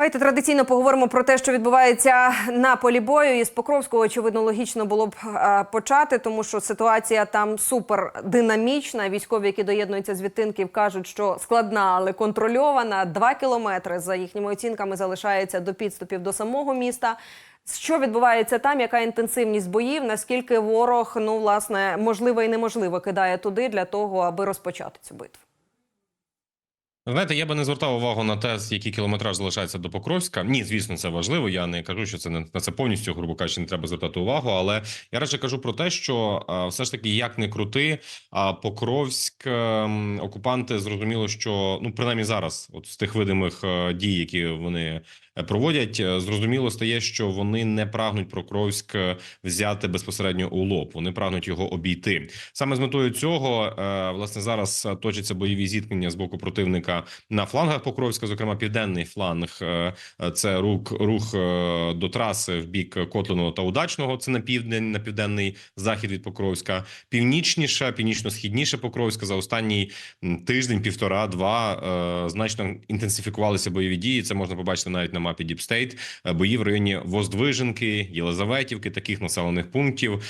Давайте традиційно поговоримо про те, що відбувається на полі бою. Із Покровського, очевидно, логічно було б е, почати, тому що ситуація там супер динамічна. Військові, які доєднуються з відтинків, кажуть, що складна, але контрольована. Два кілометри за їхніми оцінками залишається до підступів до самого міста. Що відбувається там? Яка інтенсивність боїв? Наскільки ворог ну власне можливо і неможливо кидає туди для того, аби розпочати цю битву? Знаєте, я би не звертав увагу на те, який кілометраж залишається до Покровська. Ні, звісно, це важливо. Я не кажу, що це не на це повністю, грубо кажучи, не треба звертати увагу. Але я радше кажу про те, що все ж таки, як не крути, а Покровськ ем, окупанти зрозуміло, що ну принаймні зараз, от з тих видимих е, дій, які вони е, проводять, е, зрозуміло стає, що вони не прагнуть Покровськ взяти безпосередньо у лоб. Вони прагнуть його обійти. Саме з метою цього власне зараз точаться бойові зіткнення з боку противника на флангах Покровська, зокрема південний фланг. е, Це рух рух е, до траси в бік Котлиного та Удачного. Це на південь, на південний захід від Покровська. Північніше, північно-східніше Покровська за останній тиждень, півтора-два е, значно інтенсифікувалися бойові дії. Це можна побачити навіть на мапі. Е, Бої в районі Воздвиженки, Єлизаветівки, таких населених пунктів.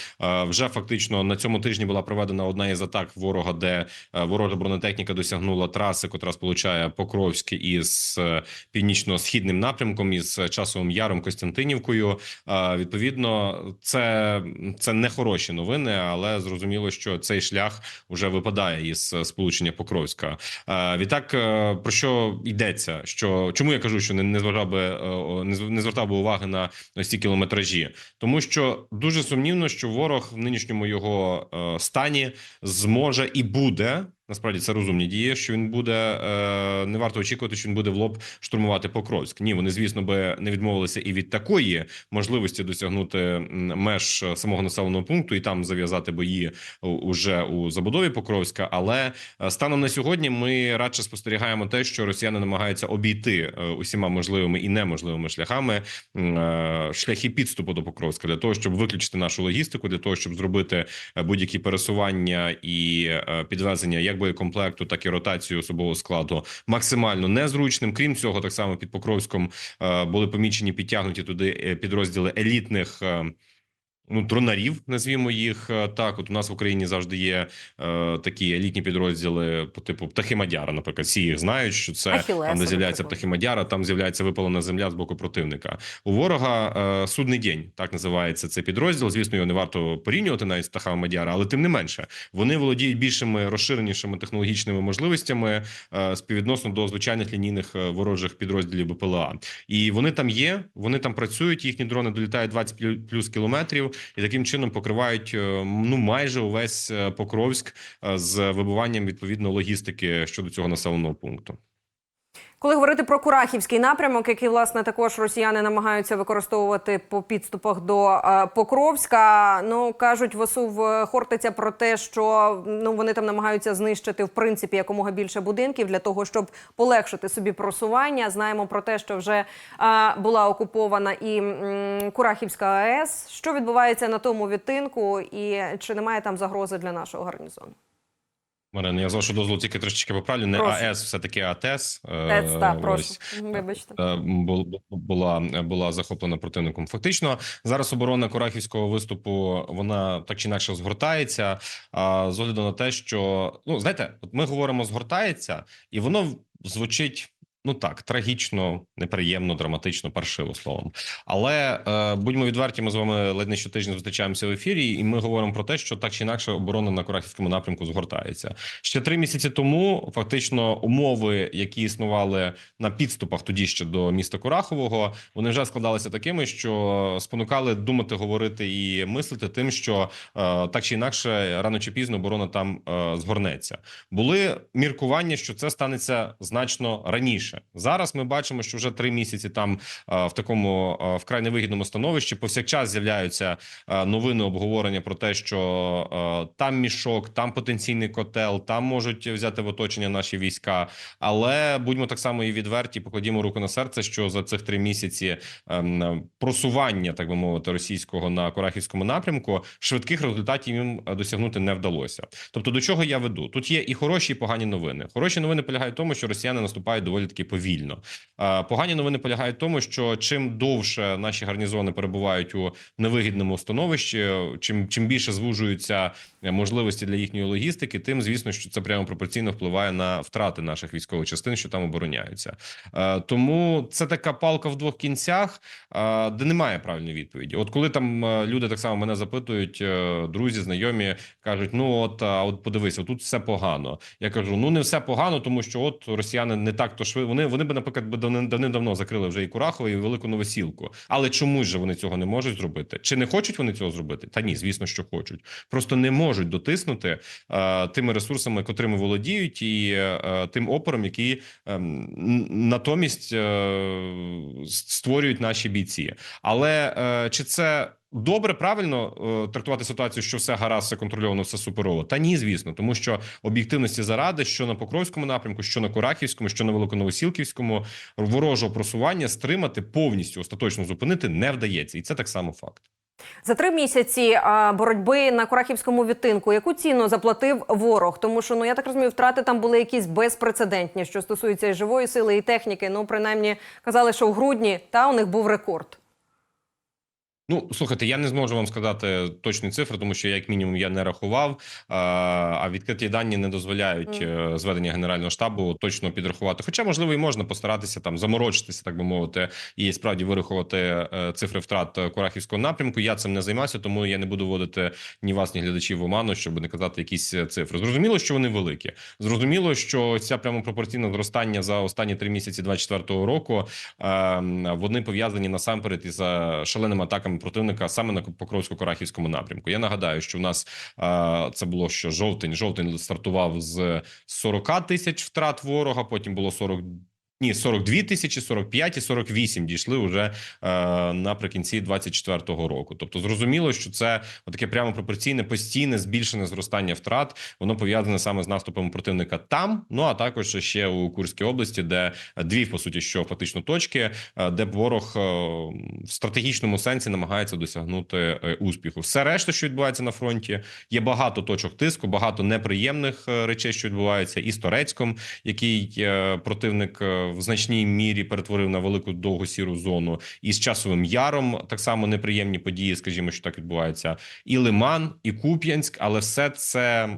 Вже фактично на цьому тижні була проведена одна із атак ворога, де ворожа бронетехніка досягнула траси, котра сполучає Покровськ із е, північно-східним напрямком із часовим яром Костянтинівкою. Е, Відповідно, це, це не хороші новини, але зрозуміло, що цей шлях вже випадає із е, сполучення Покровська. Е, Відтак, е, про що йдеться? Що чому я кажу, що не, не зважав би е, не зв- не звертав би уваги на ось ці кілометражі, тому що дуже сумнівно, що ворог в нинішньому його е, стані зможе і буде. Насправді це розумні дії. Що він буде е, не варто очікувати, що він буде в лоб штурмувати Покровськ. Ні, вони звісно би не відмовилися і від такої можливості досягнути меж самого населеного пункту і там зав'язати бої уже у забудові Покровська. Але е, станом на сьогодні ми радше спостерігаємо те, що росіяни намагаються обійти е, усіма можливими і неможливими шляхами шляхи підступу до Покровська для того, щоб виключити нашу логістику, для того, щоб зробити будь-які пересування і підвезення як боєкомплекту, так і ротацію особового складу максимально незручним. Крім цього, так само під Покровськом е, були помічені підтягнуті туди е, підрозділи елітних. Ну, дронарів, назвімо їх е, так. От у нас в Україні завжди є е, такі елітні підрозділи по типу птахи Мадяра. Наприклад, всі їх знають, що це Ахілеса, там, де з'являються наприклад. птахи Мадяра, там з'являється випалена земля з боку противника. У ворога е, судний день, так називається цей підрозділ. Звісно, його не варто порівнювати навіть з птахами Мадяра, але тим не менше вони володіють більшими розширенішими технологічними можливостями е, співвідносно до звичайних лінійних е, ворожих підрозділів БПЛА. І вони там є, вони там працюють. Їхні дрони долітають 20 плю- плюс кілометрів, і таким чином покривають е, ну майже увесь е, Покровськ е, з вибиванням відповідно логістики щодо цього населеного пункту. Коли говорити про Курахівський напрямок, який власне також росіяни намагаються використовувати по підступах до е, Покровська, ну кажуть, ВСУ в Хортиця про те, що ну вони там намагаються знищити в принципі якомога більше будинків для того, щоб полегшити собі просування. Знаємо про те, що вже е, була окупована і м, Курахівська АЕС. Що відбувається на тому відтинку, і чи немає там загрози для нашого гарнізону? Марина, я з вашого дозволу тільки трошечки поправлю. Не Прошу. АЕС, все таки АТЕС. Тец, так, прошу. Вибачте. Е, бу- була була захоплена противником. Фактично зараз оборона Курахівського виступу вона так чи інакше згортається. А з огляду на те, що ну знаєте, от ми говоримо згортається, і воно звучить. Ну так, трагічно, неприємно, драматично, паршиво словом. Але е, будьмо відверті, ми з вами ледь не щотижня зустрічаємося в ефірі, і ми говоримо про те, що так чи інакше оборона на Курахівському напрямку згортається. Ще три місяці тому фактично умови, які існували на підступах тоді ще до міста Курахового, вони вже складалися такими, що спонукали думати, говорити і мислити тим, що е, так чи інакше, рано чи пізно оборона там е, згорнеться. Були міркування, що це станеться значно раніше. Зараз ми бачимо, що вже три місяці там е, в такому е, вкрай невигідному становищі повсякчас з'являються е, новини обговорення про те, що там мішок, там потенційний котел, там можуть взяти в оточення наші війська. Але будьмо так само і відверті, покладімо руку на серце, що за цих три місяці ем, просування, так би мовити, російського на Курахівському напрямку швидких результатів їм досягнути не вдалося. Тобто, до чого я веду? Тут є і хороші, і погані новини. Хороші новини полягають в тому, що росіяни наступають доволі таки таки повільно. Е, Погані новини полягають в тому, що чим довше наші гарнізони перебувають у невигідному становищі, чим чим більше звужуються можливості для їхньої логістики, тим звісно, що це прямо пропорційно впливає на втрати наших військових частин, що там обороняються. Е, Тому це така палка в двох кінцях, е, де немає правильної відповіді. От коли там е, люди так само мене запитують, е, друзі, знайомі кажуть: ну от, от подивися, тут все погано. Я кажу: ну не все погано, тому що от росіяни не так то швидко. Вони вони б, наприклад, би давним- давним-давно закрили вже і Курахово, і велику новосілку. Але чомусь же вони цього не можуть зробити? Чи не хочуть вони цього зробити? Та ні, звісно, що хочуть. Просто не можуть дотиснути е, тими ресурсами, котрими володіють, і е, тим опором, який ем, натомість е, створюють наші бійці. Але чи це добре, правильно е, трактувати ситуацію, що все гаразд, все контрольовано, все суперово? Та ні, звісно, тому що об'єктивності заради, що на Покровському напрямку, що на Курахівському, що на Великоновосілківському, ворожого просування стримати повністю остаточно зупинити не вдається, і це так само факт. За три місяці боротьби на Курахівському відтинку, яку ціну заплатив ворог? Тому що ну я так розумію, втрати там були якісь безпрецедентні, що стосується і живої сили, і техніки. Ну принаймні казали, що в грудні та у них був рекорд. Ну, слухайте, я не зможу вам сказати точні цифри, тому що як мінімум, я не рахував. а, відкриті дані не дозволяють е, зведення генерального штабу точно підрахувати. Хоча, можливо, і можна постаратися там заморочитися, так би мовити, і справді вирахувати е, цифри втрат Курахівського напрямку. Я цим не займаюся, тому я не буду вводити ні вас, ні глядачів в оману, щоб не казати якісь е, цифри. Зрозуміло, що вони великі. Зрозуміло, що ця прямо пропорційне зростання за останні три місяці 24-го року е, вони пов'язані насамперед із шаленими атаками противника саме на Покровсько-Карахівському напрямку. Я нагадаю, що в нас це було що жовтень. Жовтень стартував з 40 тисяч втрат ворога. Потім було 40 ні, 42 тисячі, 45 і 48 дійшли вже е, наприкінці 24-го року. Тобто, зрозуміло, що це таке прямо пропорційне постійне збільшене зростання втрат. Воно пов'язане саме з наступом противника там. Ну а також ще у Курській області, де дві по суті, що фактично точки, е, де ворог е, в стратегічному сенсі намагається досягнути е, успіху. Все решта, що відбувається на фронті, є багато точок тиску, багато неприємних речей, що відбуваються, і з Торецьком, який противник в значній мірі перетворив на велику довгу сіру зону, і з часовим яром так само неприємні події, скажімо, що так відбувається, і Лиман, і Куп'янськ, але все це.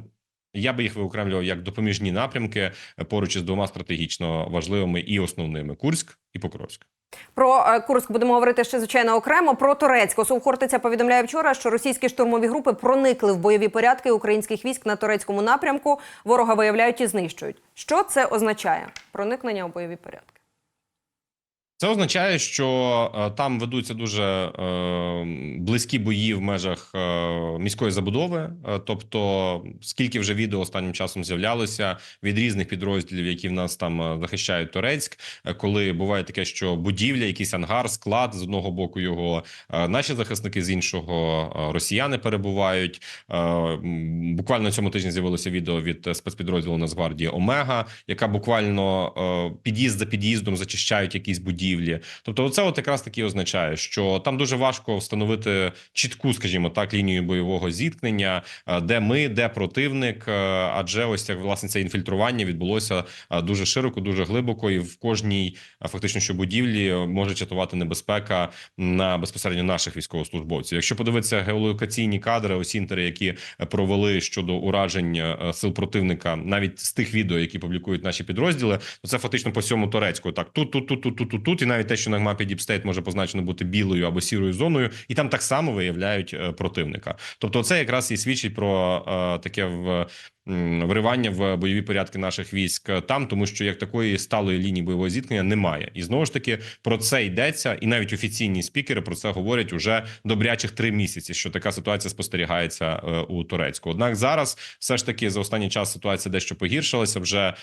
Я би їх виокремлював як допоміжні напрямки поруч із двома стратегічно важливими і основними: Курськ і Покровськ. Про е, Курск будемо говорити ще звичайно окремо. Про турецько сухортиця повідомляє вчора, що російські штурмові групи проникли в бойові порядки українських військ на турецькому напрямку. Ворога виявляють і знищують. Що це означає? Проникнення у бойові порядки. Це означає, що е, там ведуться дуже е, близькі бої в межах е, міської забудови. Тобто, скільки вже відео останнім часом з'являлося від різних підрозділів, які в нас там захищають Турецьк, коли буває таке, що будівля, якийсь ангар, склад з одного боку його наші захисники з іншого росіяни перебувають. Буквально цьому тижні з'явилося відео від спецпідрозділу Нацгвардії Омега, яка буквально під'їзд за під'їздом зачищають якісь будівлі. Тобто, це от якраз таки означає, що там дуже важко встановити чітку, скажімо так, лінію бойового зіткнення, е, де ми, де противник. е, Адже ось як власне це інфільтрування відбулося е, дуже широко, дуже глибоко, і в кожній фактично що будівлі може чатувати небезпека на безпосередньо наших військовослужбовців. Якщо подивитися геолокаційні кадри, осінтери, які провели щодо уражень сил противника, навіть з тих відео, які публікують наші підрозділи, то це фактично по всьому турецьку. Так, тут, тут, тут, тут, тут, тут, тут, і навіть те, що на мапі Deep State може позначено бути білою або сірою зоною, і там так само виявляють е, противника. Тобто, це якраз і свідчить про е, таке в. Вривання в бойові порядки наших військ там, тому що як такої сталої лінії бойового зіткнення немає, і знову ж таки про це йдеться, і навіть офіційні спікери про це говорять уже добрячих три місяці. Що така ситуація спостерігається е, у Турецьку. Однак зараз все ж таки за останній час ситуація дещо погіршилася. Вже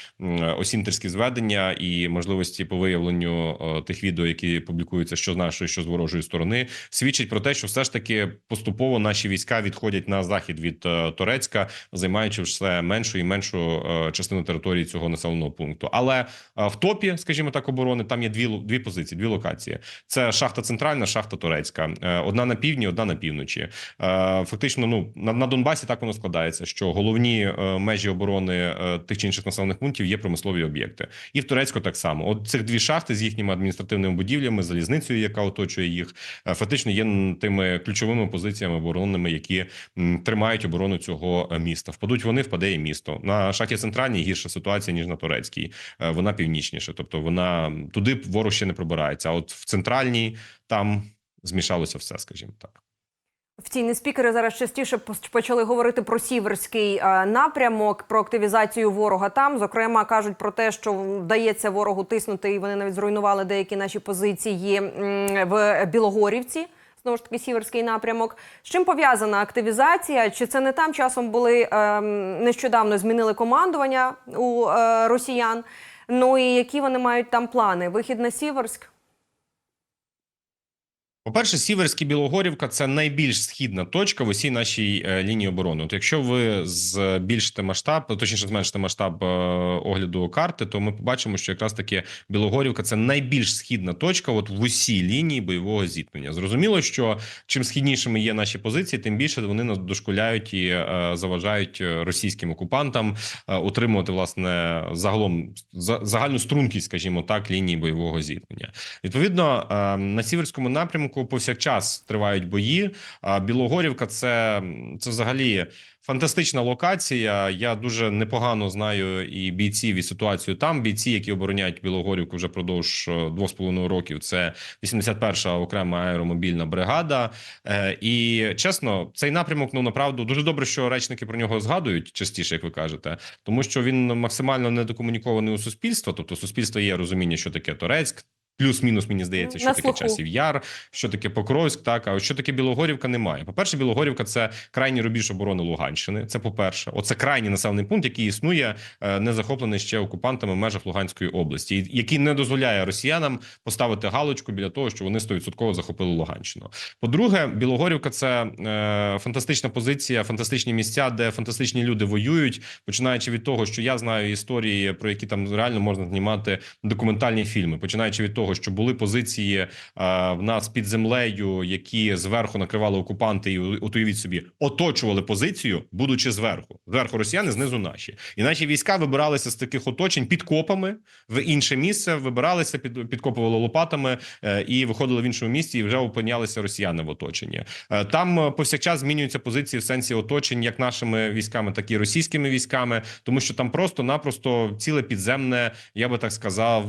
осінтерські зведення і можливості по виявленню е, тих відео, які публікуються, що з нашої, що з ворожої сторони, свідчить про те, що все ж таки поступово наші війська відходять на захід від е, Турецька, займаючи все меншу і меншу е, частину території цього населеного пункту. Але е, в топі, скажімо так, оборони там є дві дві позиції, дві локації. Це шахта центральна, шахта турецька. Е, Одна на півдні, одна на півночі. Фактично, ну на, на Донбасі так воно складається, що головні межі оборони тих чи інших населених пунктів є промислові об'єкти. І в Турецьку так само. От цих дві шахти з їхніми адміністративними будівлями, залізницею, яка оточує їх, фактично є тими ключовими позиціями оборонними, які тримають оборону цього міста. Впадуть вони, впаде і місто. На шахті центральній гірша ситуація ніж на турецькій. Е, Вона північніша, тобто вона туди ворог ще не пробирається. А от в центральній там змішалося все, скажімо так. Офіційні спікери зараз частіше почали говорити про сіверський е, напрямок, про активізацію ворога там. Зокрема, кажуть про те, що вдається ворогу тиснути, і вони навіть зруйнували деякі наші позиції в Білогорівці. Знову ж таки, сіверський напрямок. З чим пов'язана активізація? Чи це не там часом були ем, нещодавно змінили командування у е, росіян? Ну і які вони мають там плани? Вихід на Сіверськ? По-перше, Сіверський Білогорівка це найбільш східна точка в усій нашій е, лінії оборони. От якщо ви збільшите масштаб, точніше зменшите масштаб е, огляду карти, то ми побачимо, що якраз таки Білогорівка це найбільш східна точка, от в усій лінії бойового зіткнення. Зрозуміло, що чим східнішими є наші позиції, тим більше вони нас дошкуляють і е, заважають російським окупантам утримувати власне загалом за- загальну стрункість, скажімо так, лінії бойового зіткнення. Відповідно, на сіверському напрямку повсякчас тривають бої. А Білогорівка це, це взагалі фантастична локація. Я дуже непогано знаю і бійців, і ситуацію там. Бійці, які обороняють Білогорівку вже продовж е, двох з половиною років. Це 81-ша окрема аеромобільна бригада. Е, І чесно, цей напрямок ну направду дуже добре, що речники про нього згадують частіше, як ви кажете, тому що він максимально недокомунікований у суспільство. Тобто, суспільство є розуміння, що таке Турецьк. Плюс-мінус, мені здається, На що таке часів яр, що таке Покровськ, так а що таке Білогорівка, немає. По перше, Білогорівка це крайній рубіж оборони Луганщини. Це по перше, оце крайній населений пункт, який існує, е, не захоплений ще окупантами в межах Луганської області, який не дозволяє росіянам поставити галочку біля того, що вони 100% захопили Луганщину. По-друге, Білогорівка це е, фантастична позиція, фантастичні місця, де фантастичні люди воюють. Починаючи від того, що я знаю історії, про які там реально можна знімати документальні фільми, починаючи від того, що були позиції е, в нас під землею, які зверху накривали окупанти, і от уявіть собі, оточували позицію, будучи зверху. Зверху росіяни, знизу наші, і наші війська вибиралися з таких оточень підкопами в інше місце, вибиралися під підкопували лопатами е, і виходили в іншому місці, і вже опинялися росіяни в оточенні. Е, Там повсякчас змінюються позиції в сенсі оточень, як нашими військами, так і російськими військами, тому що там просто-напросто ціле підземне, я би так сказав,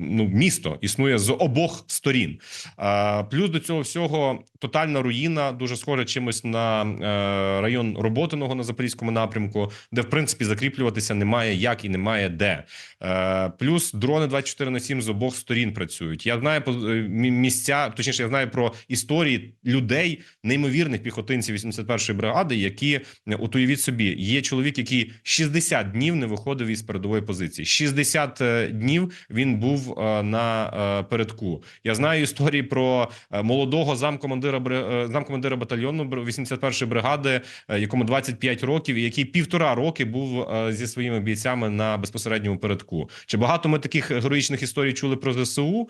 ну місто існує з обох сторін. Плюс до цього всього тотальна руїна, дуже схожа чимось на е, район роботиного на запорізькому напрямку, де в принципі закріплюватися немає як і немає де. Е, Плюс дрони 24 на 7 з обох сторін працюють. Я знаю е, місця, точніше, я знаю про історії людей, неймовірних піхотинців 81-ї бригади, які от уявіть собі, є чоловік, який 60 днів не виходив із передової позиції. 60 е, днів він був е, на е, передку. Я знаю історії про е, молодого замкомандира замкомандира батальйону бр- 81-ї бригади, якому 25 років, і який півтора роки був зі своїми бійцями на безпосередньому передку. Чи багато ми таких героїчних історій чули про ЗСУ?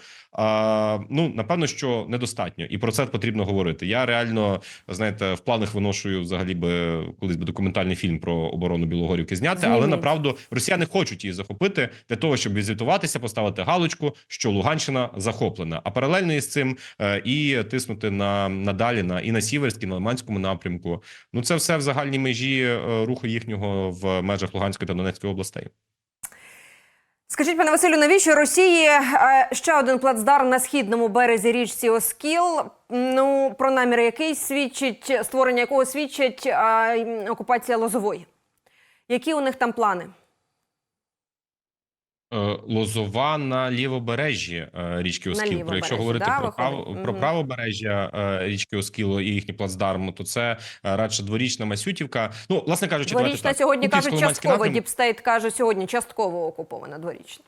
Ну напевно, що недостатньо, і про це потрібно говорити. Я реально знаєте в планах виношую взагалі би колись би документальний фільм про оборону Білогорівки зняти, але направду росіяни хочуть її захопити для того, щоб відзвітуватися, поставити галочку, що Луганщина захоплена. А паралельно із цим е, і тиснути на надалі на і на Сіверській, на Лиманському напрямку. Ну це все в загальній межі е, руху їхнього в межах Луганської та Донецької областей. Скажіть, пане Василю, навіщо Росії е, ще один плацдарм на східному березі річці Оскіл? Ну про наміри який свідчить створення якого свідчить окупація Лозової? Які у них там плани? Е, Лозова на лівобережжі е, річки Оскіл. Про якщо говорити да, про право про правобережжя е, річки Оскіло і їхній плацдарм, то це радше дворічна Масютівка. Ну, власне кажучи, давайте Дворічна так. сьогодні кажуть частково. напрямок. Діпстейт каже сьогодні частково окупована дворічна.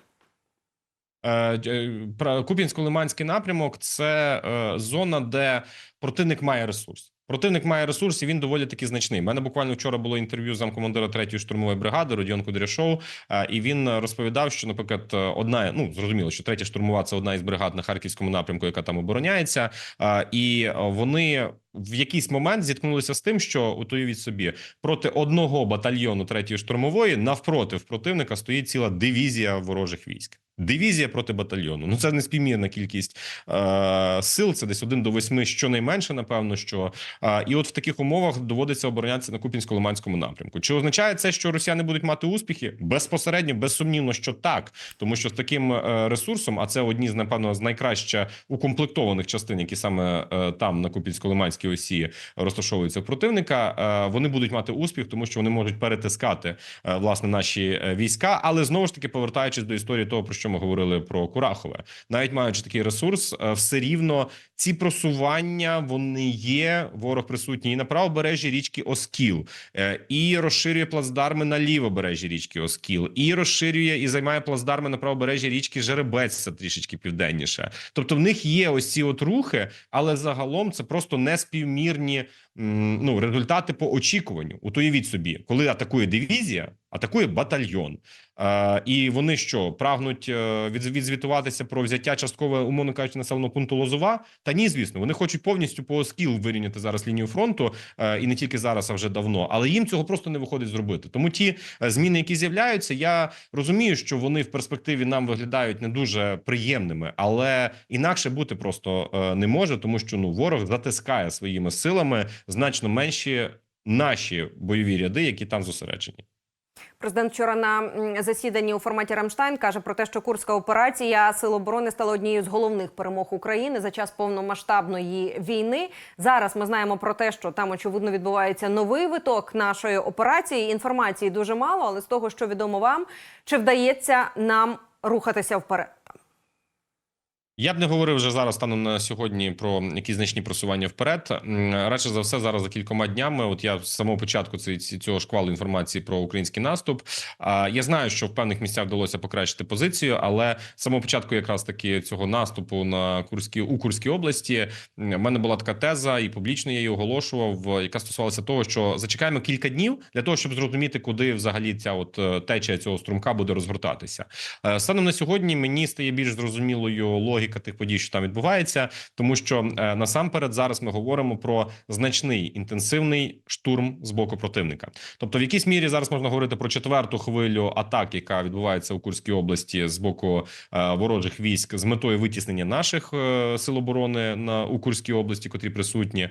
Куп'янсько-Лиманський напрямок це зона, де противник має ресурс. Противник має ресурс, і він доволі таки значний. У мене буквально вчора було інтерв'ю з замкомандира 3-ї штурмової бригади Родіон Кудряшов, е, і він е, розповідав, що, наприклад, е, одна ну зрозуміло, що третя штурмова це одна із бригад на харківському напрямку, яка там обороняється, і вони в якийсь момент зіткнулися з тим, що уявіть собі проти одного батальйону третьої штурмової навпроти противника стоїть ціла дивізія ворожих військ. Дивізія проти батальйону. Ну це неспівмірна кількість е, сил. Це десь один до восьми, щонайменше, напевно, що е, і от в таких умовах доводиться оборонятися на Купінсько-Лиманському напрямку. Чи означає це, що росіяни будуть мати успіхи? Безпосередньо, безсумнівно, що так, тому що з таким е, ресурсом, а це одні з напевно з найкраще укомплектованих частин, які саме е, там на Купінсько-Лиманській осі розташовуються в противника. е, Вони будуть мати успіх, тому що вони можуть перетискати е, власне наші е, війська. Але знову ж таки, повертаючись до історії того, про що ми говорили про Курахове, навіть маючи такий ресурс, все рівно ці просування вони є. Ворог присутній і на правобережжі річки Оскіл, і розширює плацдарми на лівобережжі річки Оскіл, і розширює і займає плацдарми на правобережжі річки Жеребець, це трішечки південніше. Тобто в них є ось ці от рухи, але загалом це просто неспівмірні м, ну, результати по очікуванню. От уявіть собі, коли атакує дивізія, атакує батальйон. Е, і вони що прагнуть е, від, відзвітуватися про взяття часткове, умовно кажучи, населеного пункту Лозова? Та ні, звісно, вони хочуть повністю по скіл вирівняти зараз лінію фронту, е, і не тільки зараз, а вже давно. Але їм цього просто не виходить зробити. Тому ті е, зміни, які з'являються, я розумію, що вони в перспективі нам виглядають не дуже приємними, але інакше бути просто е, не може, тому що ну ворог затискає своїми силами значно менші наші бойові ряди, які там зосереджені. Президент вчора на засіданні у форматі Рамштайн каже про те, що курська операція Сил оборони стала однією з головних перемог України за час повномасштабної війни. Зараз ми знаємо про те, що там очевидно відбувається новий виток нашої операції. Інформації дуже мало, але з того, що відомо вам, чи вдається нам рухатися вперед? Я б не говорив вже зараз станом на сьогодні про якісь значні просування вперед. Радше за все, зараз за кількома днями. От я з самого початку цього шквалу інформації про український наступ. Я знаю, що в певних місцях вдалося покращити позицію, але з самого початку, якраз таки цього наступу на Курській у Курській області, в мене була така теза, і публічно я її оголошував, яка стосувалася того, що зачекаємо кілька днів для того, щоб зрозуміти, куди взагалі ця от е, течія цього струмка буде розгортатися. Е, Станом на сьогодні мені стає більш зрозумілою логіка тих подій, що там відбувається, тому що е, насамперед зараз ми говоримо про значний інтенсивний штурм з боку противника. Тобто, в якійсь мірі зараз можна говорити про четверту хвилю атак, яка відбувається у Курській області з боку е, ворожих військ з метою витіснення наших е, сил оборони на у Курській області, котрі присутні,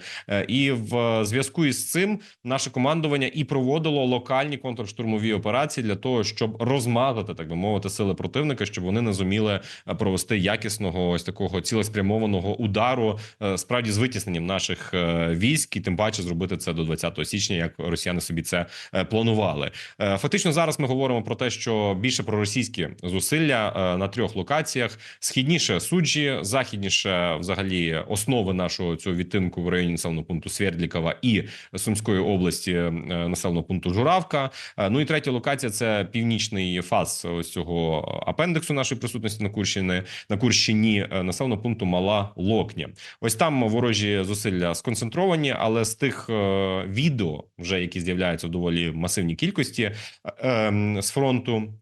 і в зв'язку із цим наше командування і проводило локальні контрштурмові операції для того, щоб розмазати, так би мовити, сили противника, щоб вони не зуміли провести якісного ось такого цілеспрямованого удару, е, справді з витісненням наших е, військ, і тим паче зробити це до 20 січня, як росіяни собі це е, планували. Фактично, зараз ми говоримо про те, що більше про російські зусилля на трьох локаціях: східніше суджі, західніше, взагалі, основи нашого цього відтинку в районі населеного пункту Свердлікова і Сумської області населеного пункту Журавка. Ну і третя локація це північний фаз ось цього апендексу нашої присутності на Курщині, на Курщині е, населеного пункту Мала Локня. Ось там ворожі зусилля сконцентровані, але з тих е, відео, вже які з'являються доволі масивній кількості е, ем, з фронту.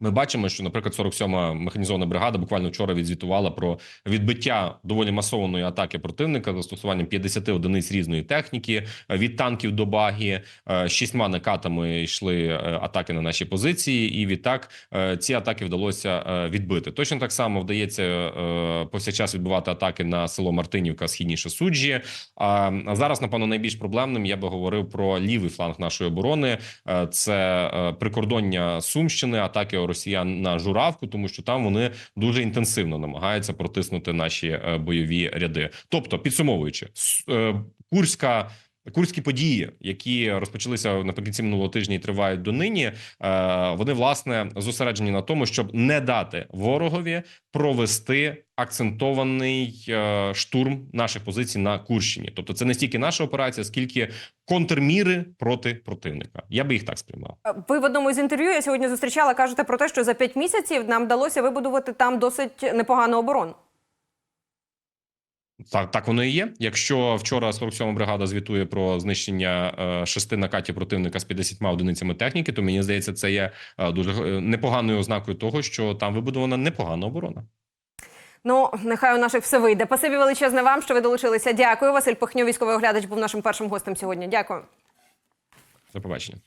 Ми бачимо, що, наприклад, 47-ма механізована бригада буквально вчора відзвітувала про відбиття доволі масованої атаки противника застосуванням 50 одиниць різної техніки від танків до багі. Е, Шістьма накатами йшли е, атаки на наші позиції, і відтак е, ці атаки вдалося відбити. Точно так само вдається повсякчас відбивати атаки на село Мартинівка, східніше суджі. А зараз, напевно, найбільш проблемним я би говорив про лівий фланг нашої оборони. Це прикордоння Сумщини, атаки росіян на журавку, тому що там вони дуже інтенсивно намагаються протиснути наші е, бойові ряди. Тобто, підсумовуючи, е, курська. Курські події, які розпочалися наприкінці минулого тижня і тривають донині, е, вони власне зосереджені на тому, щоб не дати ворогові провести акцентований е, штурм наших позицій на Курщині. Тобто, це не стільки наша операція, скільки контрміри проти противника. Я би їх так сприймав. Ви в одному з інтерв'ю я сьогодні зустрічала. кажете про те, що за п'ять місяців нам вдалося вибудувати там досить непогану оборону. Так, так воно і є. Якщо вчора 47 бригада звітує про знищення е, шести накатів противника з 50 одиницями техніки, то мені здається, це є е, дуже е, непоганою ознакою того, що там вибудована непогана оборона. Ну, нехай у наших все вийде. Пасибі величезне вам, що ви долучилися. Дякую. Василь Пихньо, військовий оглядач, був нашим першим гостем сьогодні. Дякую. До побачення.